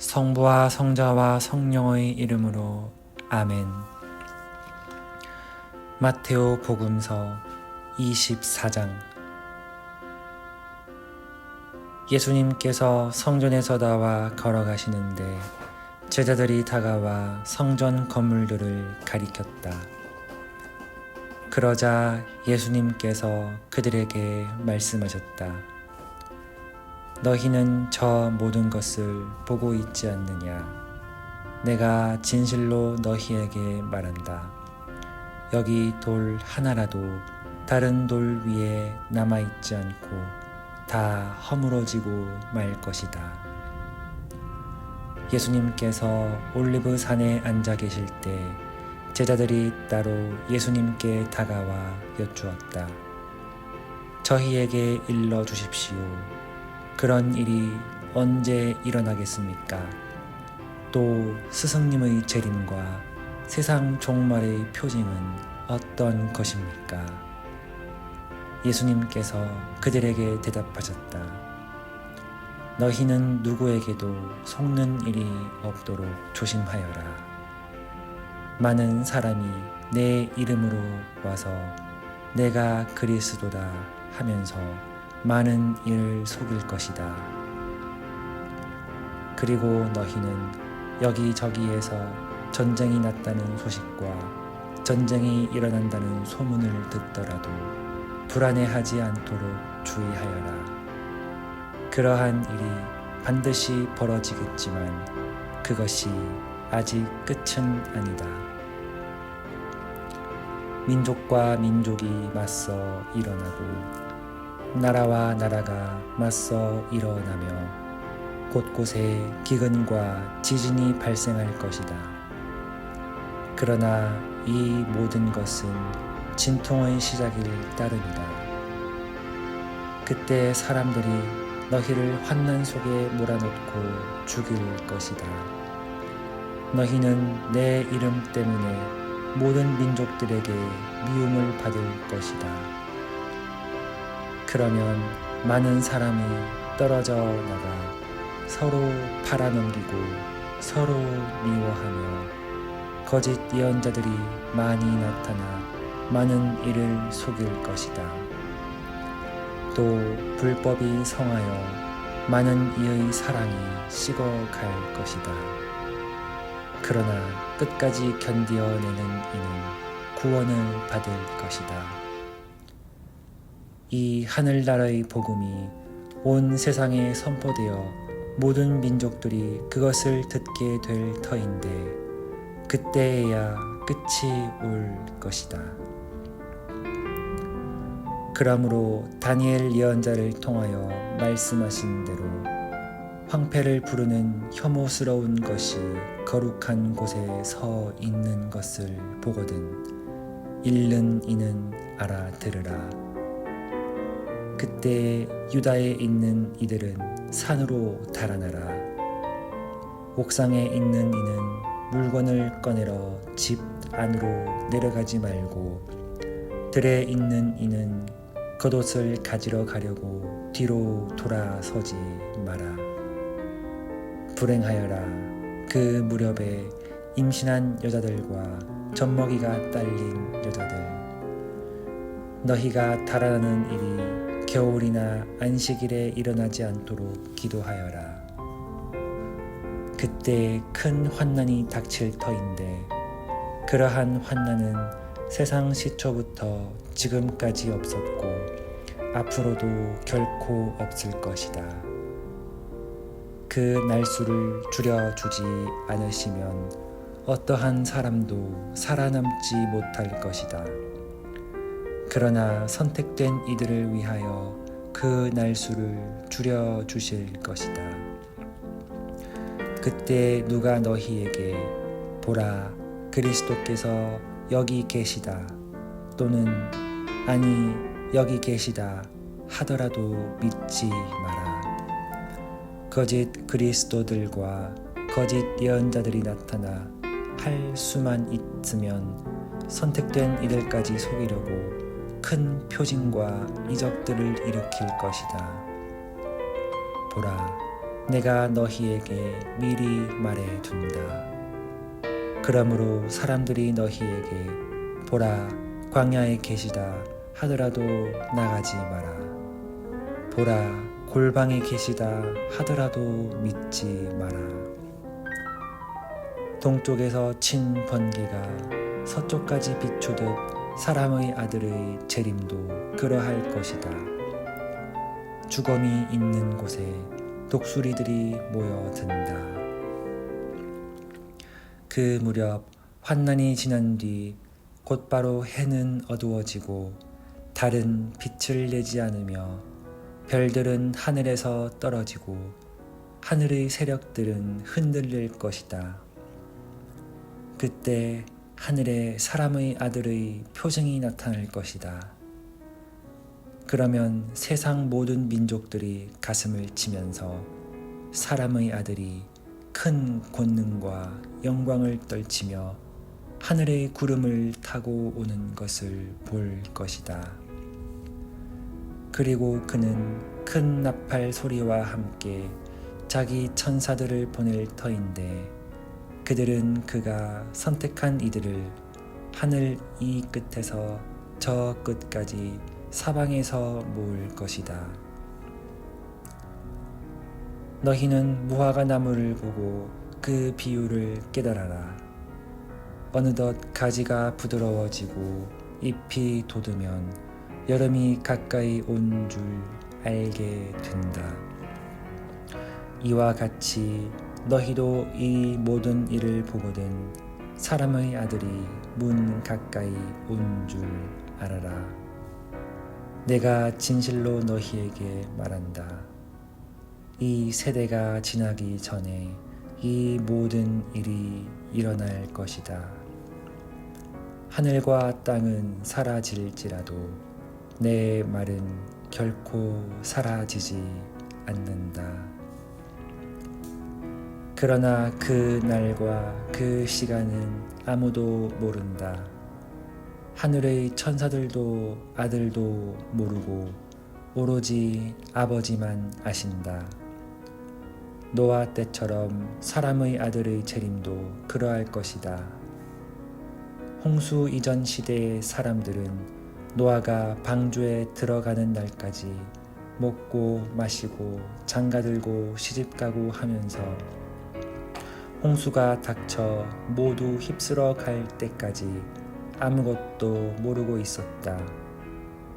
성부와 성자와 성령의 이름으로 아멘. 마테오 복음서 24장 예수님께서 성전에서 나와 걸어가시는데 제자들이 다가와 성전 건물들을 가리켰다. 그러자 예수님께서 그들에게 말씀하셨다. 너희는 저 모든 것을 보고 있지 않느냐? 내가 진실로 너희에게 말한다. 여기 돌 하나라도 다른 돌 위에 남아있지 않고 다 허물어지고 말 것이다. 예수님께서 올리브 산에 앉아 계실 때 제자들이 따로 예수님께 다가와 여쭈었다. 저희에게 일러 주십시오. 그런 일이 언제 일어나겠습니까? 또 스승님의 재림과 세상 종말의 표징은 어떤 것입니까? 예수님께서 그들에게 대답하셨다. 너희는 누구에게도 속는 일이 없도록 조심하여라. 많은 사람이 내 이름으로 와서 내가 그리스도다 하면서 많은 일을 속일 것이다. 그리고 너희는 여기저기에서 전쟁이 났다는 소식과 전쟁이 일어난다는 소문을 듣더라도 불안해하지 않도록 주의하여라. 그러한 일이 반드시 벌어지겠지만 그것이 아직 끝은 아니다. 민족과 민족이 맞서 일어나고 나라와 나라가 맞서 일어나며 곳곳에 기근과 지진이 발생할 것이다. 그러나 이 모든 것은 진통의 시작일 따름이다. 그때 사람들이 너희를 환난 속에 몰아넣고 죽일 것이다. 너희는 내 이름 때문에 모든 민족들에게 미움을 받을 것이다. 그러면 많은 사람이 떨어져 나가 서로 팔아넘기고 서로 미워하며 거짓 예언자들이 많이 나타나 많은 일을 속일 것이다. 또 불법이 성하여 많은 이의 사랑이 식어갈 것이다. 그러나 끝까지 견디어내는 이는 구원을 받을 것이다. 이 하늘나라의 복음이 온 세상에 선포되어 모든 민족들이 그것을 듣게 될 터인데 그때에야 끝이 올 것이다. 그러므로 다니엘 예언자를 통하여 말씀하신 대로 황폐를 부르는 혐오스러운 것이 거룩한 곳에 서 있는 것을 보거든 읽는 이는 알아들으라. 그때 유다에 있는 이들은 산으로 달아나라. 옥상에 있는 이는 물건을 꺼내러 집 안으로 내려가지 말고 들에 있는 이는 겉옷을 가지러 가려고 뒤로 돌아서지 마라. 불행하여라. 그 무렵에 임신한 여자들과 젖먹이가 딸린 여자들. 너희가 달아나는 일이 겨울이나 안식일에 일어나지 않도록 기도하여라. 그때 큰 환난이 닥칠 터인데 그러한 환난은 세상 시초부터 지금까지 없었고 앞으로도 결코 없을 것이다. 그 날수를 줄여주지 않으시면 어떠한 사람도 살아남지 못할 것이다. 그러나 선택된 이들을 위하여 그 날수를 줄여 주실 것이다. 그때 누가 너희에게 보라 그리스도께서 여기 계시다 또는 아니 여기 계시다 하더라도 믿지 마라. 거짓 그리스도들과 거짓 예언자들이 나타나 할 수만 있으면 선택된 이들까지 속이려고 큰 표징과 이적들을 일으킬 것이다. 보라, 내가 너희에게 미리 말해 둔다. 그러므로 사람들이 너희에게 보라 광야에 계시다 하더라도 나가지 마라. 보라 골방에 계시다 하더라도 믿지 마라. 동쪽에서 친 번개가 서쪽까지 비추듯 사람의 아들의 재림도 그러할 것이다. 주검이 있는 곳에 독수리들이 모여든다. 그 무렵 환난이 지난 뒤 곧바로 해는 어두워지고 달은 빛을 내지 않으며 별들은 하늘에서 떨어지고 하늘의 세력들은 흔들릴 것이다. 그때 하늘에 사람의 아들의 표정이 나타날 것이다. 그러면 세상 모든 민족들이 가슴을 치면서 사람의 아들이 큰 권능과 영광을 떨치며 하늘의 구름을 타고 오는 것을 볼 것이다. 그리고 그는 큰 나팔 소리와 함께 자기 천사들을 보낼 터인데 그들은 그가 선택한 이들을 하늘 이 끝에서 저 끝까지 사방에서 모을 것이다. 너희는 무화과 나무를 보고 그 비유를 깨달아라. 어느덧 가지가 부드러워지고 잎이 돋으면 여름이 가까이 온 줄 알게 된다. 이와 같이 너희도 이 모든 일을 보거든 사람의 아들이 문 가까이 온 줄 알아라. 내가 진실로 너희에게 말한다. 이 세대가 지나기 전에 이 모든 일이 일어날 것이다. 하늘과 땅은 사라질지라도 내 말은 결코 사라지지 않는다. 그러나 그 날과 그 시간은 아무도 모른다. 하늘의 천사들도 아들도 모르고 오로지 아버지만 아신다. 노아 때처럼 사람의 아들의 재림도 그러할 것이다. 홍수 이전 시대의 사람들은 노아가 방주에 들어가는 날까지 먹고 마시고 장가들고 시집가고 하면서 홍수가 닥쳐 모두 휩쓸어 갈 때까지 아무것도 모르고 있었다.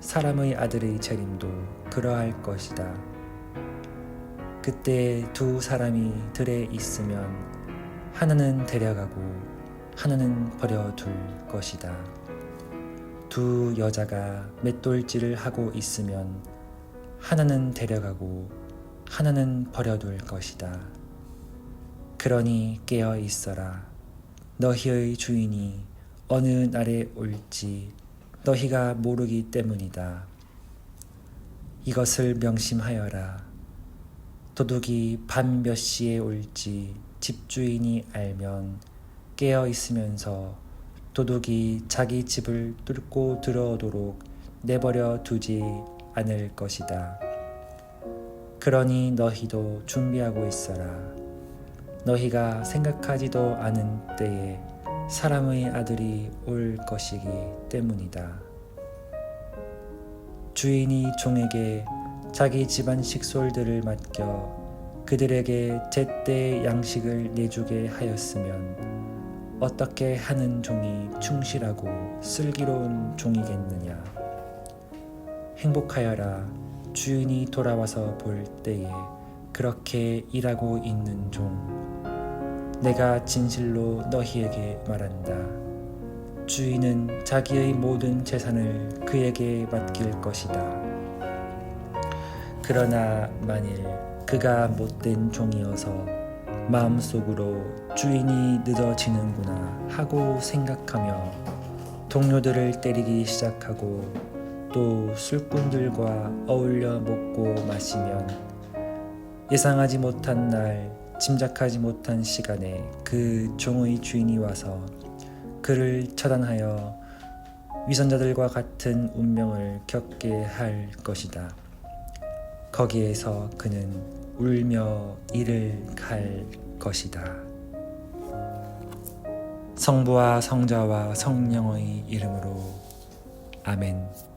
사람의 아들의 재림도 그러할 것이다. 그때 두 사람이 들에 있으면 하나는 데려가고 하나는 버려둘 것이다. 두 여자가 맷돌질을 하고 있으면 하나는 데려가고 하나는 버려둘 것이다. 그러니 깨어 있어라. 너희의 주인이 어느 날에 올지 너희가 모르기 때문이다. 이것을 명심하여라. 도둑이 밤 몇 시에 올지 집주인이 알면 깨어 있으면서 도둑이 자기 집을 뚫고 들어오도록 내버려 두지 않을 것이다. 그러니 너희도 준비하고 있어라. 너희가 생각하지도 않은 때에 사람의 아들이 올 것이기 때문이다. 주인이 종에게 자기 집안 식솔들을 맡겨 그들에게 제때 양식을 내주게 하였으면 어떻게 하는 종이 충실하고 슬기로운 종이겠느냐. 행복하여라 주인이 돌아와서 볼 때에 그렇게 일하고 있는 종. 내가 진실로 너희에게 말한다. 주인은 자기의 모든 재산을 그에게 맡길 것이다. 그러나 만일 그가 못된 종이어서 마음속으로 주인이 늦어지는구나 하고 생각하며 동료들을 때리기 시작하고 또 술꾼들과 어울려 먹고 마시면 예상하지 못한 날 짐작하지 못한 시간에 그 종의 주인이 와서 그를 처단하여 위선자들과 같은 운명을 겪게 할 것이다. 거기에서 그는 울며 이를 갈 것이다. 성부와 성자와 성령의 이름으로 아멘.